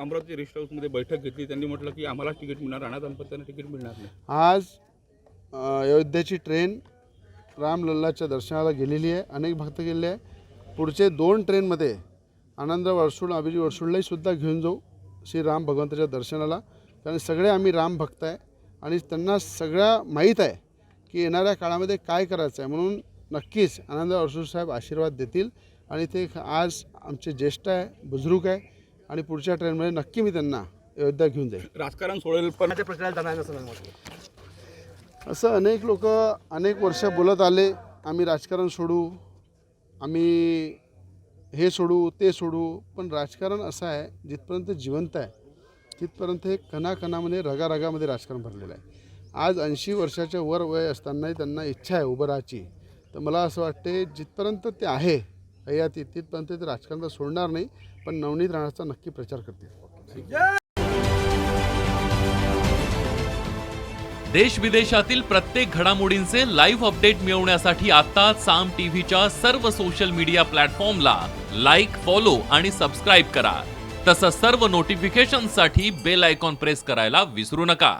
Amravati rest हाऊसमध्ये बैठक घेतली. त्यांनी म्हटलं की आम्हाला तिकीट मिळणार राणा दाम्पत्यांना तिकीट मिळणार नाही. आज अयोध्येची ट्रेन रामलल्लाच्या दर्शनाला गेलेली आहे. अनेक भक्त गेलेले आहे. पुढचे दोन ट्रेनमध्ये आनंद वर्सुळ अभिजी वर्सुळलाही सुद्धा घेऊन जाऊ श्री राम भगवंताच्या दर्शनाला. कारण सगळे आम्ही राम भक्त आहे आणि त्यांना सगळ्या माहीत आहे की येणाऱ्या काळामध्ये काय करायचं आहे म्हणून नक्कीच आनंद वर्सुळ साहेब आशीर्वाद देतील. आणि ते आज आमचे ज्येष्ठ आहे बुजुर्ग आहे. आणि पुढच्या ट्रेनमध्ये नक्की मी त्यांना अयोध्या घेऊन जाईल राजकारण सोडेल पण जाणार नसं असं अनेक लोक अनेक वर्ष बोलत आले आम्ही राजकारण सोडू आम्ही हे सोडू ते सोडू पण राजकारण असं आहे जिथपर्यंत जिवंत आहे तिथपर्यंत हे कणाकणामध्ये रगारगामध्ये राजकारण भरलेलं आहे. आज ऐंशी वर्षाच्या वर वय असतानाही त्यांना इच्छा आहे उभं राहायची. तर मला असं वाटते जिथपर्यंत ते आहे हयाती तिथपर्यंत ते राजकारण सोडणार नाही पण नवनीत राणाचा नक्की प्रचार करतील. देश विदेशातील प्रत्येक घडामोडींचे लाईव्ह अपडेट मिळवण्यासाठी आता साम टीव्हीच्या सर्व सोशल मीडिया प्लॅटफॉर्मला लाईक फॉलो आणि सबस्क्राईब करा. तसंच सर्व नोटिफिकेशनसाठी बेल आयकॉन प्रेस करायला विसरू नका.